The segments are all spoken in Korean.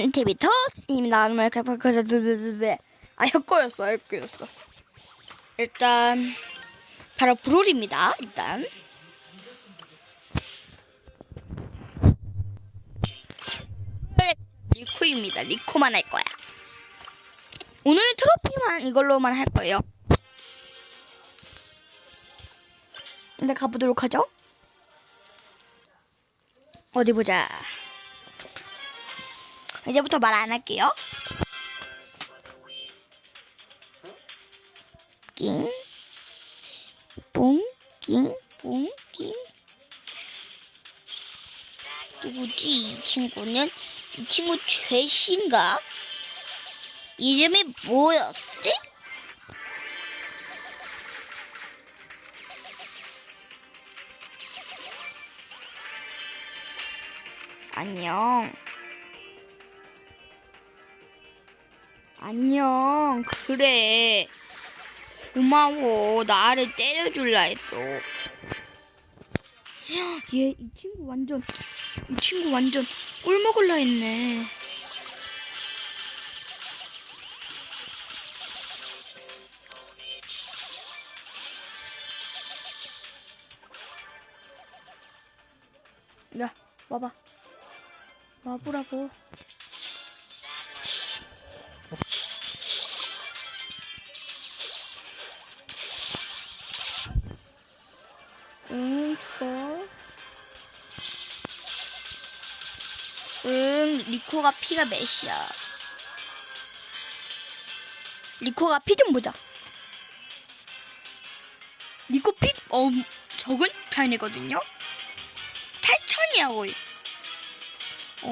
NTV 토스입니다. 오늘 그래서 아 혁거였어, 혁거였어. 일단 바로 브롤입니다. 일단 리코입니다. 리코만 할 거야. 오늘은 트로피만 이걸로만 할 거예요. 근데 가보도록 하죠. 어디 보자. 이제부터 말 안 할게요. 낑, 뿡, 낑, 뿡, 낑. 누구지 이 친구는? 이 친구 죄신가? 이름이 뭐였지? 안녕. 안녕. 그래. 고마워. 나를 때려줄라 했어. 얘, 이 친구 완전, 이 친구 완전 꿀 먹을라 했네. 야, 와봐. 와보라고. 응, 리코가 피가 몇이야? 리코가 피 좀 보자. 리코 피, 어, 적은 편이거든요? 8천이야, 거의. 오.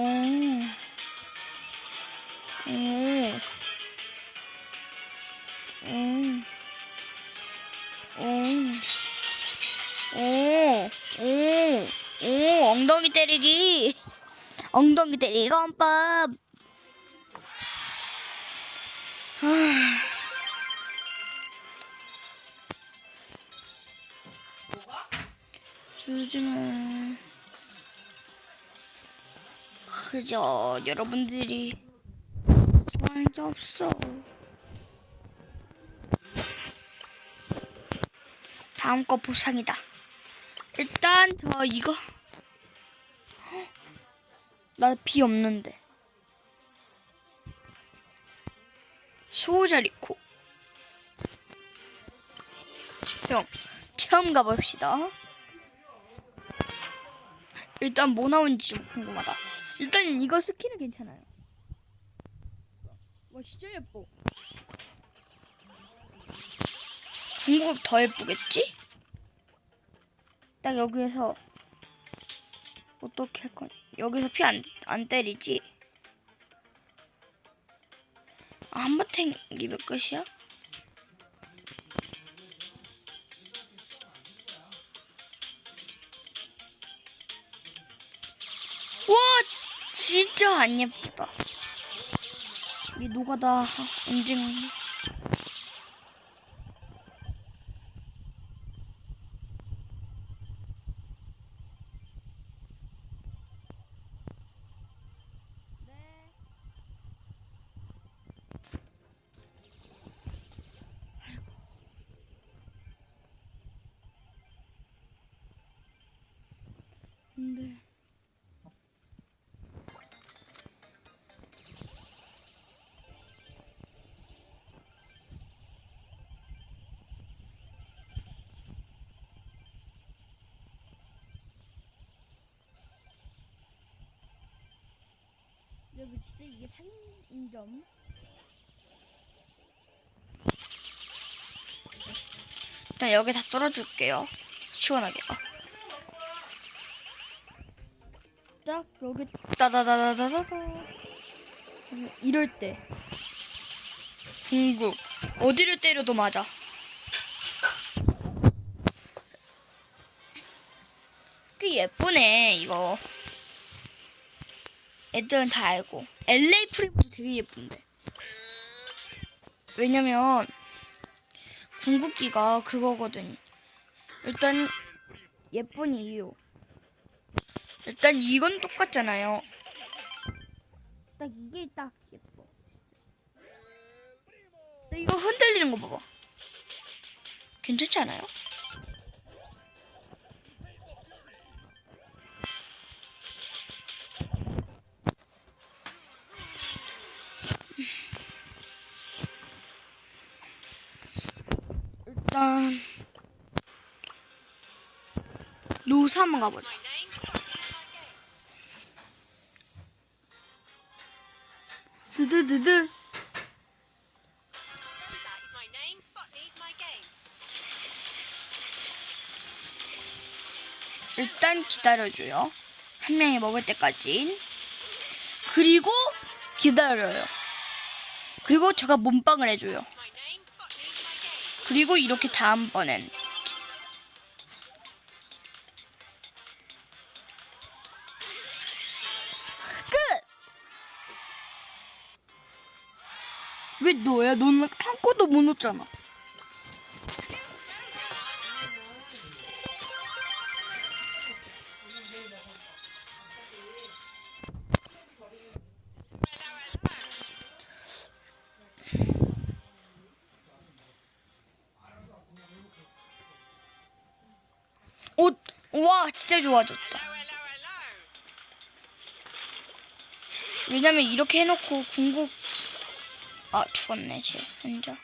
오. 오. 오. 오, 오, 오, 엉덩이 때리기. 엉덩이 때리기 건법. 요즘은 그저 여러분들이 좋아하는 게 없어. 다음 거 보상이다. 일단 저 이거 나 비 없는데 소자리코 체험 체험 가봅시다. 일단 뭐 나온지 좀 궁금하다. 일단 이거 스킨은 괜찮아요. 와 진짜 예뻐. 중국 더 예쁘겠지? 딱 여기에서 어떻게 할 건? 여기서 피 안 안 때리지? 아, 한바탕이 몇 끝이야? 와 진짜 안 예쁘다. 이 노가다 인증. 여기 진짜 이게 상점? 일단 여기 다 썰어줄게요. 시원하게. 어. 딱 여기 따다다다다다. 이럴 때. 궁극. 어디를 때려도 맞아. 꽤 예쁘네 이거 애들은 다 알고 LA 프레임도 되게 예쁜데 왜냐면 궁극기가 그거거든 일단 예쁜 이유 일단 이건 똑같잖아요 딱 이게 딱 예뻐. 이거 흔들리는 거 봐봐. 괜찮지 않아요? 일단 로스 한번 가보자. 드드드드. 일단 기다려줘요. 한 명이 먹을 때까지. 그리고 기다려요. 그리고 제가 몸빵을 해줘요. 그리고 이렇게 다음번엔 끝! 왜 너야? 너는 한 골도 못 넣었잖아. 옷, 와, 진짜 좋아졌다. 왜냐면 이렇게 해놓고 궁극 아 죽었네 쟤. 혼자.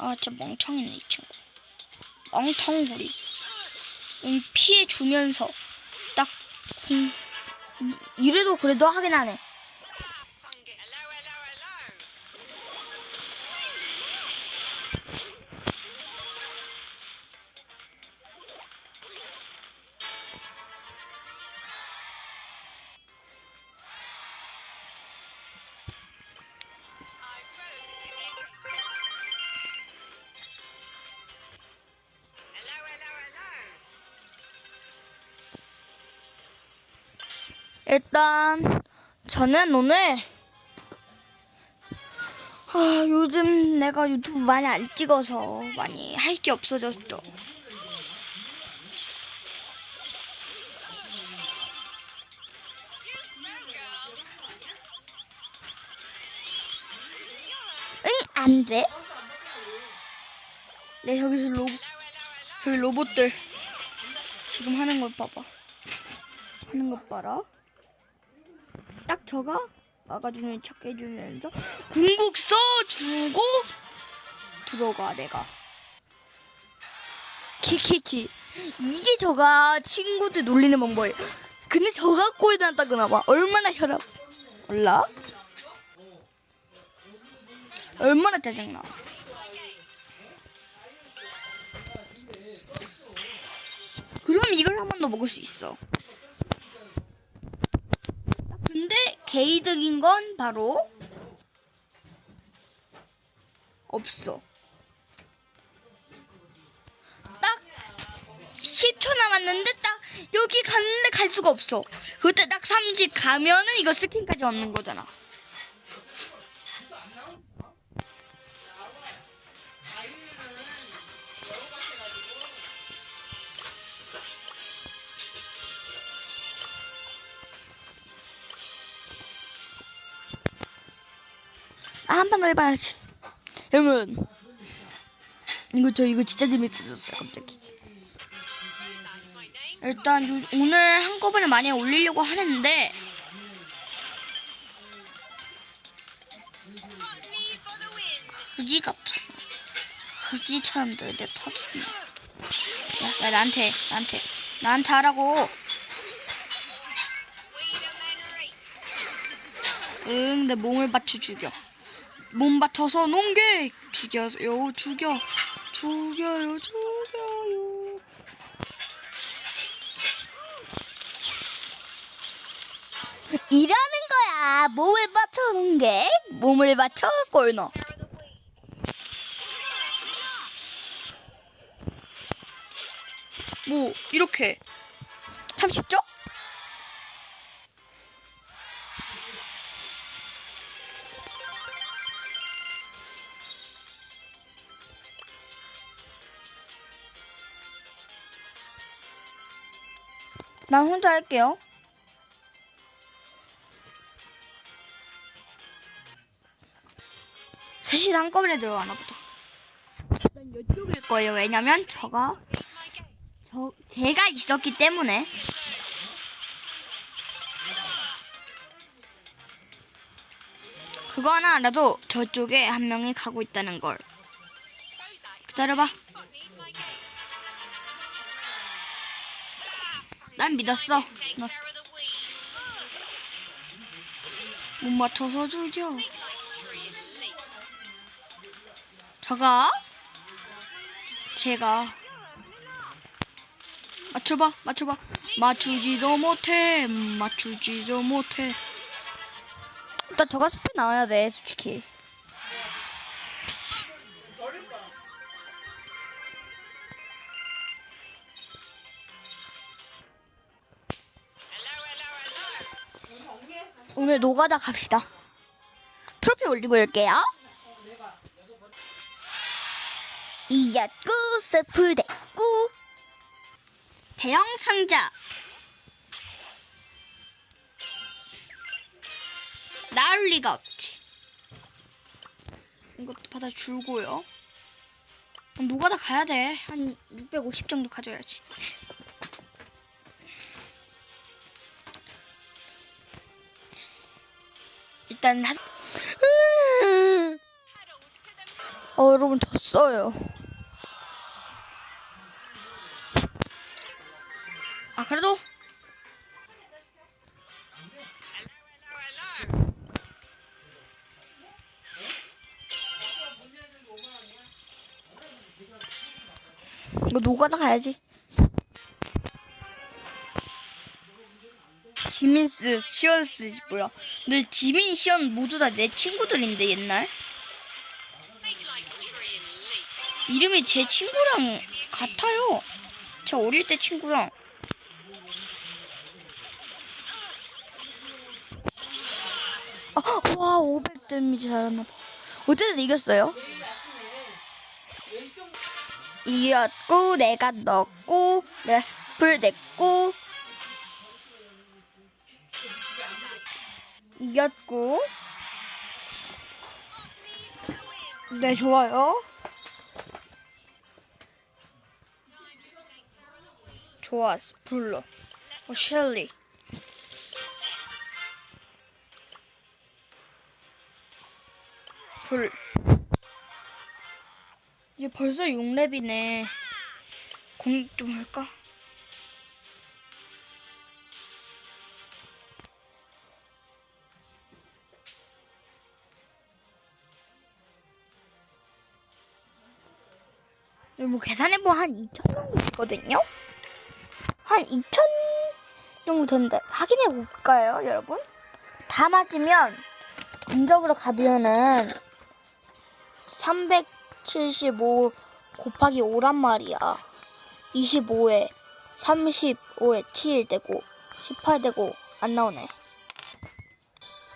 아 진짜 멍청이네 이 친구. 멍텅구리. 응, 피해주면서 딱 궁... 이래도 그래도 하긴 하네 일단 저는 오늘 아 요즘 내가 유튜브 많이 안 찍어서 많이 할 게 없어졌어 응, 안 돼. 네, 여기서 로, 여기 로봇들 지금 하는 걸 봐봐. 하는 것 봐라. 딱 저가 막아주는 척 해주면서 궁극 써주고 들어가 내가. 키키키. 이게 저가 친구들 놀리는 방법이에요. 근데 저가 꼴이 났다 그나 봐. 얼마나 혈압 올라? 얼마나 짜증나. 그럼 이걸 한 번 더 먹을 수 있어. 근데 개이득인 건 바로 없어. 딱 10초 남았는데 딱 여기 갔는데 갈 수가 없어. 그때 딱 30 가면은 이거 스킨까지 얻는 거잖아. 아, 한 번 더 해봐야지. 여러분, 이거 저 이거 진짜 재밌어졌어요, 갑자기. 일단 요- 오늘 한꺼번에 많이 올리려고 하는데. 그지 같아. 그지처럼 너내 터지네. 야, 야 나한테 나한테 나한테 하라고. 응, 내 몸을 받쳐 죽여. 몸 받쳐서 농계 죽여요, 죽여, 죽여요, 죽여요. 이라는 거야. 몸을 받쳐 농계, 몸을 받쳐 골 넣어. 뭐 이렇게 참쉽 난 혼자 할게요. 셋이 한꺼번에 들어가나 보다. 난 이쪽일 거예요. 왜냐면 저가 저 제가 있었기 때문에. 그거 하나 알아도 저쪽에 한 명이 가고 있다는 걸. 기다려봐. 난 믿었어. Weeds. 못 맞춰서 죽여. 저가 제가 맞춰봐 맞춰봐 맞추지도 못해 맞추지도 못해 일단 저가 스피 나와야 돼 솔직히 오늘 노가다 갑시다. 트로피 올리고 올게요. 이야꾸 스프대꾸. 대형 상자. 나올 리가 없지. 이것도 받아 줄고요. 노가다 가야 돼 한 650 정도 가져야지 일단 하... 어 여러분 졌어요 아 그래도. 이거 노가다 가야지 지민스 시언스 뭐야 근데 지민 시언 모두 다 내 친구들인데 옛날. 이름이 제 친구랑 같아요 저 어릴 때 친구랑 아, 와, 500 데미지 달았나봐. 어쨌든 이겼어요. 이겼고, 내가 넣었고, 내가 스플 냈고, 이겼고, 네, 좋아요. 좋아, 스플러. 어, 셸리. 불. 이제 벌써 6렙이네. 공 좀 할까? 뭐 계산해보면 한 2천 정도 있거든요? 한 2천 정도 된다. 확인해 볼까요, 여러분? 다 맞으면 근접으로 가면은 375 곱하기 5란 말이야. 25에 35에 7 되고 18 되고 안 나오네.